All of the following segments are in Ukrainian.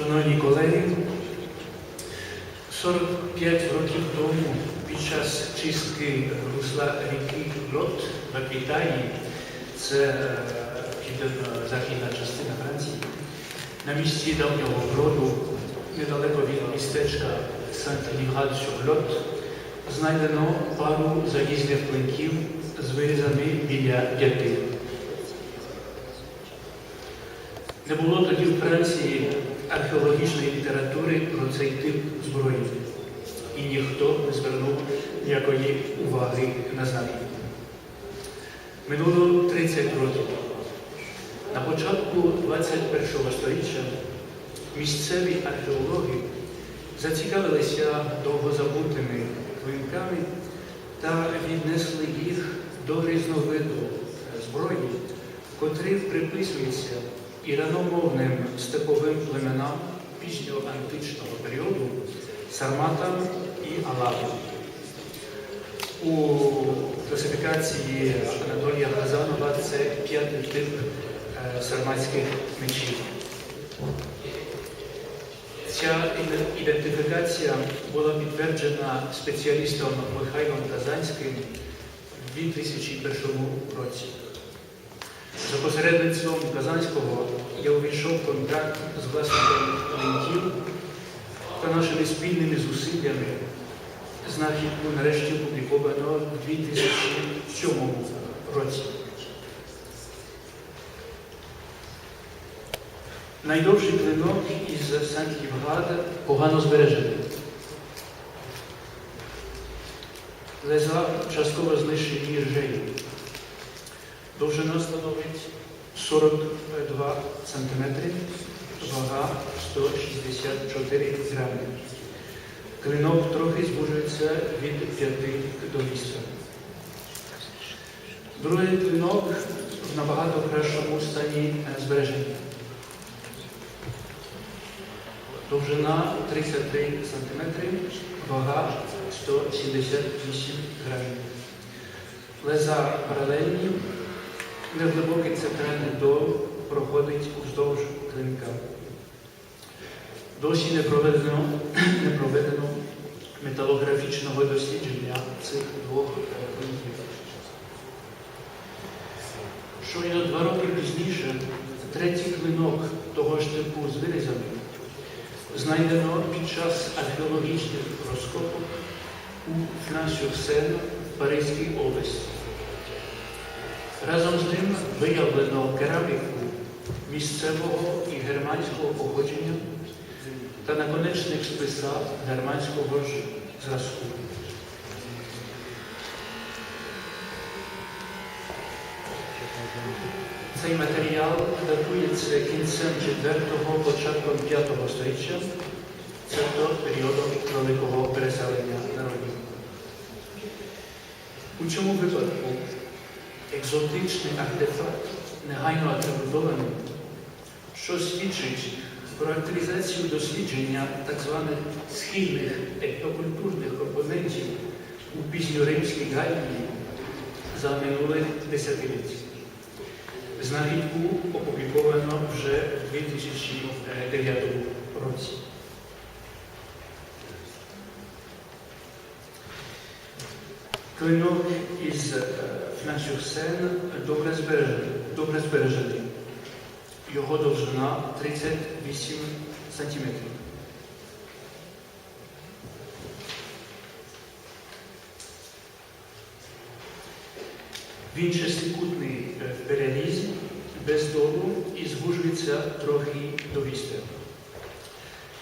Шановні колеги, 45 років тому під час чистки русла ріки Лот в Китаї, це е, південно-західна частина Франції, на місці давнього броду, недалеко від містечка Сант-Лівгад-Сюр-Лот, знайдено пару залізних клинків з вирізами біля п'яти. Не було тоді в Франції археологічної літератури про цей тип зброї, і ніхто не звернув ніякої уваги на знахідку. Минуло 30 років. На початку 21 століття місцеві археологи зацікавилися довго забутими клинками та віднесли їх до різновиду зброї, котрий приписується іраномовним степовим племенам пізньоантичного періоду сарматам і алабам. У класифікації Анатолія Казанова це п'ятий тип е, сарматських мечів. Ця ідентифікація була підтверджена спеціалістом Михайлом Казанським в 2001 році. За посередництвом Казанського я увійшов в контакт з власником клинків та нашими спільними зусиллями знахідку нарешті опубліковано в 2007 році. Найдовший клинок із Санкт-Євгада погано збережений. Леза частково знищені ржею. Довжина становить 42 см, вага 164 грами. Клинок трохи звужується від 5 до 8. Другий клинок в набагато кращому стані е, збереження. Довжина 33 см, вага 178 грамів. Леза паралельні, неглибокий центральний дол проходить уздовж клинка. Досі не проведено, не проведено металографічного дослідження цих двох е, клинків. Щойно два роки пізніше третій клинок того ж типу з вирізами знайдено під час археологічних розкопок у Фнансюрсен в Паризькій області. Разом з ним виявлено кераміку місцевого і германського походження та наконечних списах германського зразку. Цей матеріал датується кінцем 4-го, початком 5-го століття, тобто періодом великого переселення народів. У цьому випадку екзотичний артефакт негайно атрибутований, що свідчить про активізацію дослідження так званих східних етнокультурних компонентів у пізньоримській Галлії за минуле десятиліття. Знахідку опубліковано вже в 2009 році. Клинок із е, Фнансюрсен добре збережений. Добре збережений. Його довжина 38 сантиметрів. Він шестикутний е, в перерізі, без долу і звужується трохи до вістера.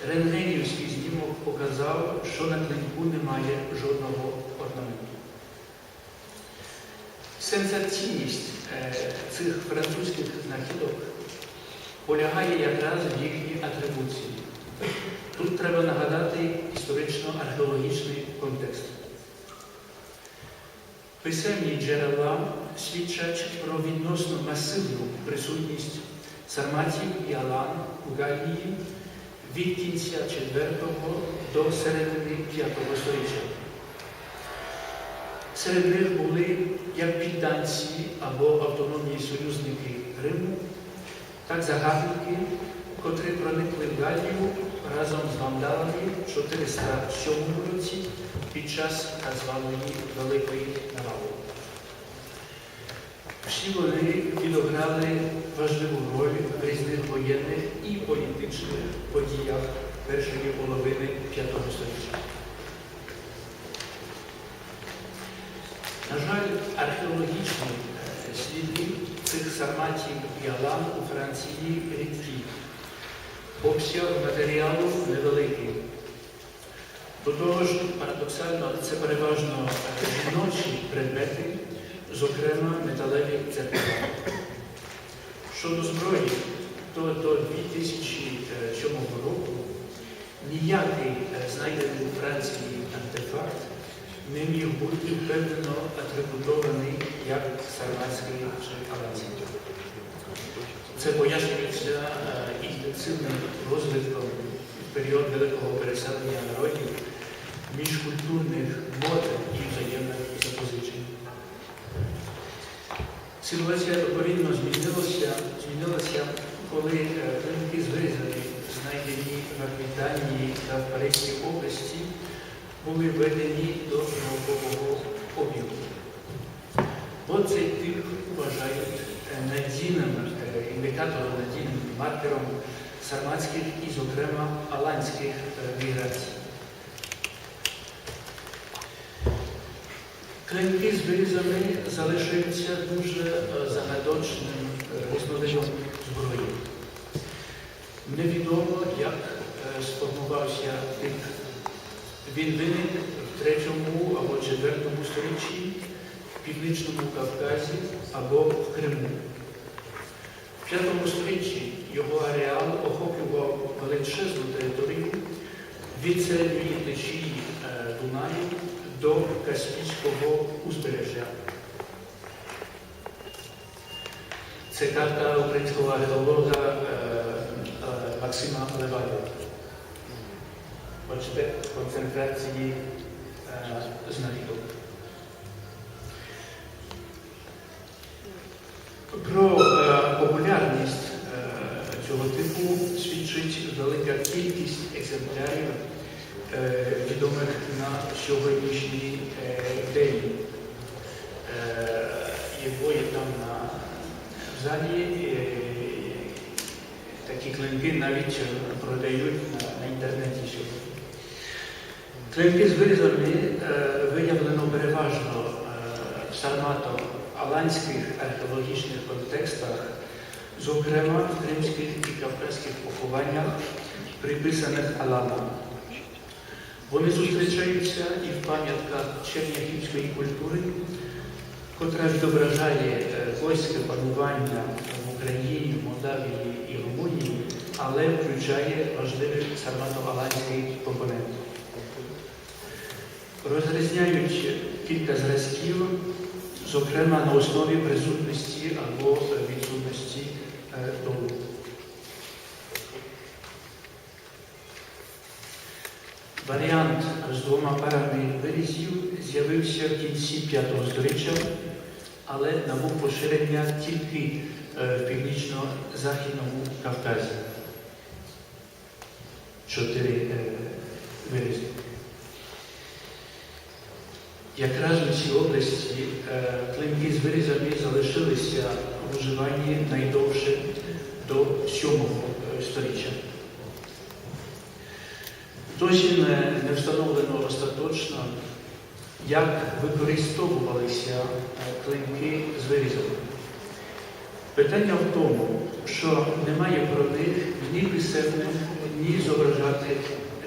Рентгенівський знімок показав, що на клинку немає жодного орнаменту. Сенсаційність е, цих французьких знахідок полягає якраз в їхній атрибуції. Тут треба нагадати історично-археологічний контекст. Писемні джерела свідчать про відносно масивну присутність сарматів і алан у Галлії від кінця 4 до середини 5 століття. Серед них були як підданці або автономні союзники Риму, так загарбники котрі проникли в Галію разом з вандалами в 407 році під час так званої Великої навали. Всі вони відіграли важливу роль в різних воєнних і політичних подіях першої половини V століття. На жаль, археологічні е, сліди цих сарматів і алан у Франції рідкі. Обсяг матеріалу невеликий. До того ж, парадоксально, це переважно е, жіночі предмети, зокрема металеві дзеркала. Щодо зброї, то до 2007 року ніякий е, знайдений у Франції артефакт не міг бути впевнено атрибутований як сарматський аланський. Це пояснюється е, інтенсивним розвитком в період великого переселення народів міжкультурних мод і взаємних запозичень. Ситуація відповідно змінилася, змінилася, коли е, клинки з вирізами, знайдені в Аквітанії та в Паризькій області, були введені до наукового обігу. Бо цей тип вважають е, надійним е, індикатором, надійним маркером сарматських і, зокрема, аланських е, міграцій. Клинки з вирізами залишаються дуже е, загадочним е, різновидом зброї. Невідомо, як е, сформувався тип. Він виник в третьому або четвертому сторіччі в Північному Кавказі або в Криму. В п'ятому сторіччі його ареал охоплював величезну територію від середньої течії Дунаю до Каспійського узбережжя. Це карта українського археолога е, е, Максима Леваєва. Бачите, концентрації е. Про популярність цього типу свідчить велика кількість екземплярів, відомих на сьогоднішній день, якої там на залі такі клинки навіть продають на, на інтернеті сьогодні. Клинки з вирізами е, виявлено переважно е, в сармато-аланських археологічних контекстах, зокрема в кримських і кавказьких похованнях, приписаних Аланам. Вони зустрічаються і в пам'ятках чернігівської культури, котра відображає е, войське панування в Україні, Молдавії і Румунії, але включає важливий сармато-аланський компонент. Розрізняють кілька зразків, зокрема на основі присутності або відсутності е, долу. Варіант з двома парами вирізів з'явився в кінці V століття, але набув поширення тільки е, в північно-західному Кавказі. Чотири е, вирізи. Якраз у цій області е, клинки з вирізами залишилися в уживанні найдовше до 7 століття. Досі не, не встановлено остаточно, як використовувалися е, клинки з вирізами. Питання в тому, що немає про них ні писемних, ні зображати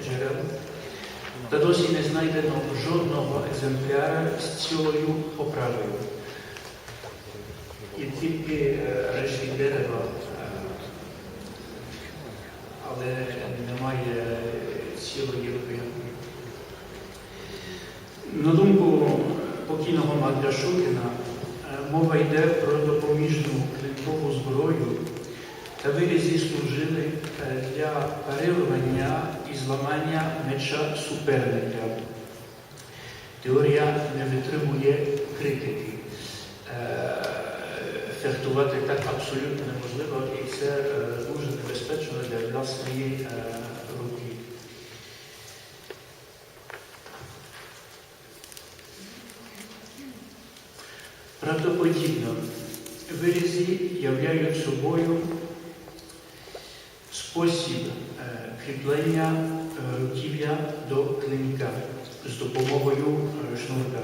джерел. Та досі не знайдено жодного екземпляра з цілою оправою. І тільки е, рештки дерева, е, але немає цілої руки. На думку покійного Мадля Шукіна, е, мова йде про допоміжну клинкову зброю та вирізі служили для парирування і зламання меча суперника. Теорія не витримує критики. Фехтувати так абсолютно неможливо, і це дуже небезпечно для власної руки. Правдоподібно, вирізи являють собою спосіб кріплення е, руків'я до клинка з допомогою шнурка.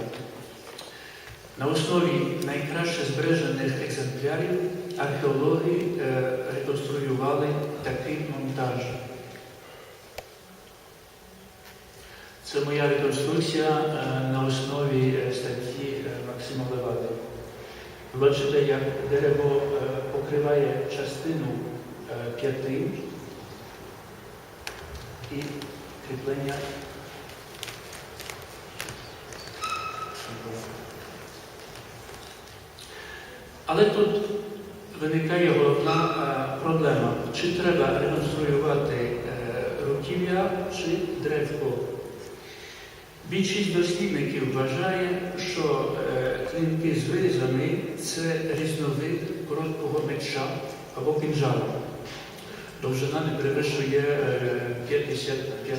На основі найкраще збережених екземплярів археологи е, реконструювали такий монтаж. Це моя реконструкція е, на основі статті Максима Левади. Бачите, як дерево покриває частину п'яти і кріплення. Але тут виникає головна е, проблема. Чи треба реконструювати е, руків'я чи древко? Більшість дослідників вважає, що е, клинки з вирізами це різновид короткого меча або кинжала. Довжина не перевищує е, 55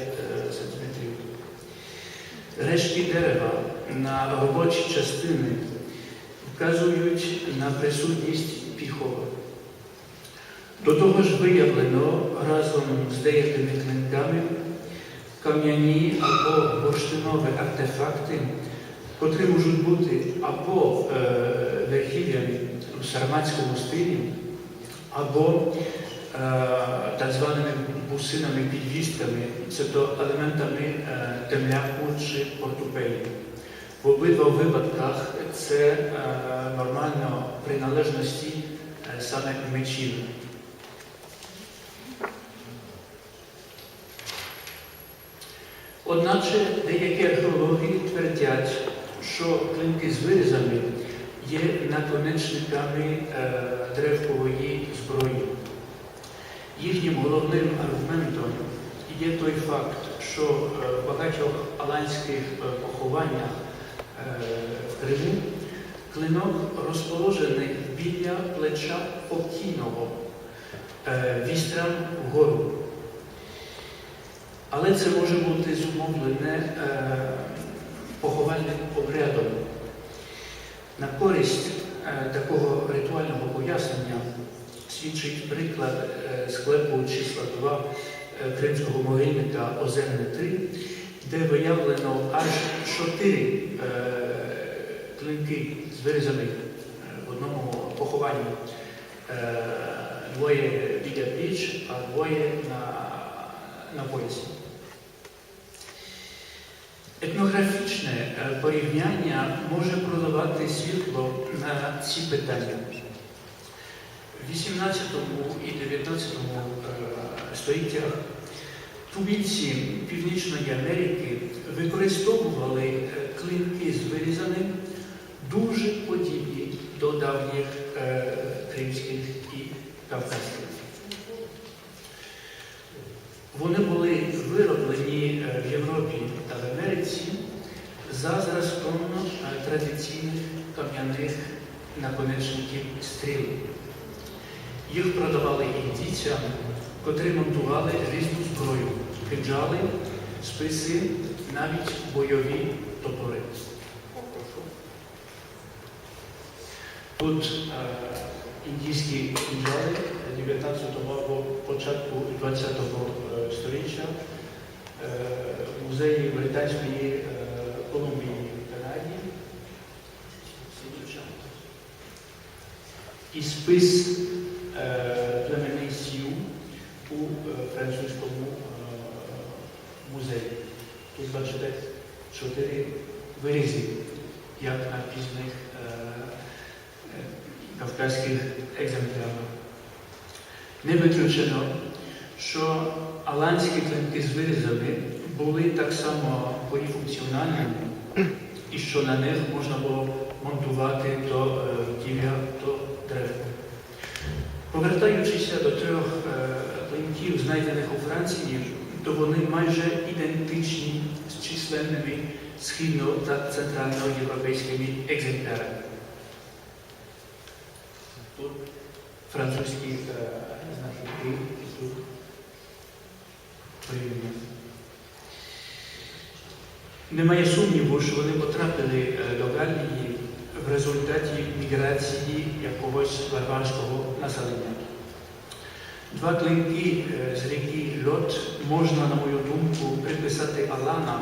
см. Рештки дерева на робочі частини вказують на присутність піхова. До того ж виявлено разом з деякими клинками кам'яні або бурштинові артефакти, котрі можуть бути або е, верхів'ями у сарматському стилі, або е, так званими бусинами підвістками, це то елементами е, темляку чи портупеї. В обидва випадках це е, нормально приналежності е, саме мечів. Одначе деякі археологи твердять, що клинки з вирізами є наконечниками е, древкової зброї. Їхнім головним аргументом є той факт, що е, в багатьох аланських е, похованнях е, в Криму клинок розположений біля плеча покійного вістрям вгору. Але це може бути зумовлене поховальним обрядом. На користь такого ритуального пояснення свідчить приклад е, склепу числа 2 е, кримського могильника Озерне 3, де виявлено аж чотири е, клинки з вирізами е, в одному похованні. Двоє біля пліч, а двоє на, на поясі. Етнографічне порівняння може проливати світло на ці питання. В 18 і 19 е, століттях тубільці Північної Америки використовували е, клинки з вирізами дуже подібні до давніх е, кримських і кавказьких. Вони були вироблені в Європі та в Америці за зразком традиційних кам'яних наконечників стріл. Їх продавали індійцям, котрі монтували різну зброю, кинджали, списи, навіть бойові топори. Тут е, індійські кинджали 19-го або початку 20-го е, століття е, музеї Британської е, Колумбії в Канаді. І спис у е, музеї. Тут бачите чотири вирізи, як на пізних е, е, кавказьких екземплярах. Не виключено, що аланські клинки з вирізами були так само поліфункціональними, і що на них можна було монтувати то ків'я, то дерево. Повертаючися до трьох гвинтів, знайдених у Франції, то вони майже ідентичні з численними східно- та центральноєвропейськими екземплярами. Тут французькі е, знахідки і тут порівняння. Немає сумніву, що вони потрапили е, до Галії в результаті міграції якогось варварського населення. Два клинки з ріки Льот можна, на мою думку, приписати Аланам,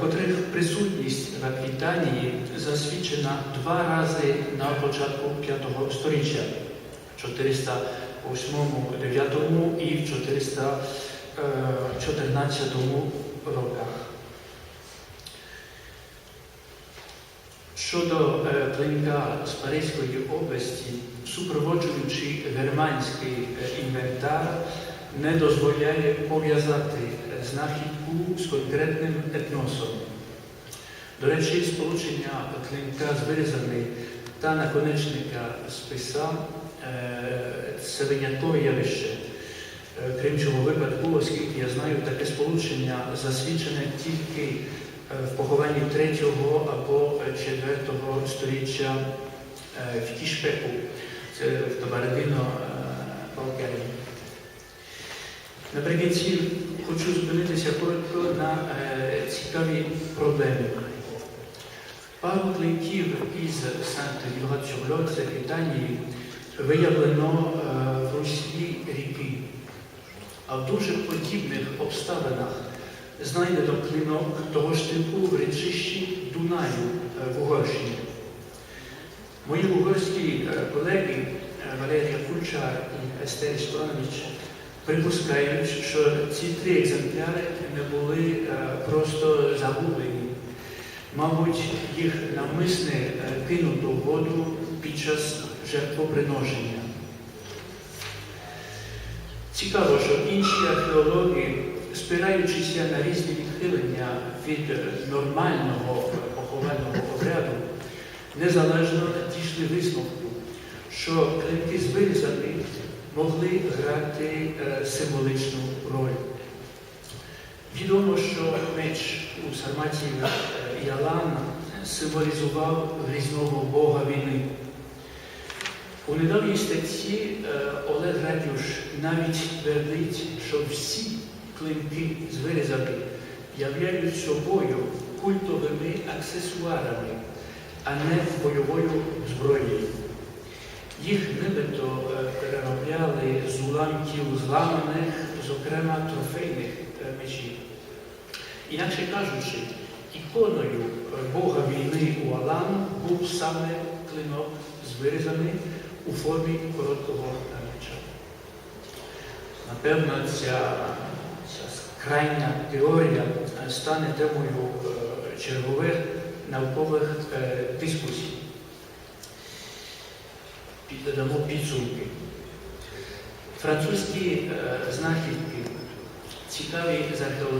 котрих присутність в Аквітанії засвідчена два рази на початку V століття в 408-9 і в 414 роках. Щодо клинка з Паризької області, супроводжуючи германський е, інвентар, не дозволяє пов'язати е, знахідку з конкретним етносом. До речі, сполучення клинка з вирізами та наконечника списа е, це виняткове явище. Крім цього випадку, оскільки я знаю, таке сполучення засвідчене тільки в похованні 3 або 4 століття в Кішпеку, в Табардино Болгарії. Наприкінці хочу зупинитися коротко на е, цікавій проблемі. Пару клинків із Санкт-Вілгат-Сюрльот, це Британії, виявлено е, в руслі ріки. А в дуже подібних обставинах знайдено клинок того ж типу в речищі Дунаю е, в Угорщині. Мої угорські е, колеги е, Валерія Кульчар і Естері Сторонович припускають, що ці три екземпляри не були е, просто загублені. Мабуть, їх навмисне кинуто в воду під час жертвоприношення. Цікаво, що інші археологи, спираючися на різні відхилення від нормального поховального обряду, незалежно висновку, що клинки з вирізами могли грати е, символичну роль. Відомо, що меч у Сарматії е, Ялан символізував грізного бога війни. У недавній статті е, Олег Радюш навіть твердить, що всі клинки з вирізами являють собою культовими аксесуарами, а не бойовою зброєю. Їх нібито е, переробляли з уламків зламаних, зокрема трофейних е, мечів. Інакше кажучи, іконою е, Бога війни у Алану був саме клинок з вирізами у формі короткого меча. Напевно, ця, ця крайня теорія стане темою чергових наукових е, дискусій. Піддамо підсумки. Французькі е, знахідки цікаві з археології.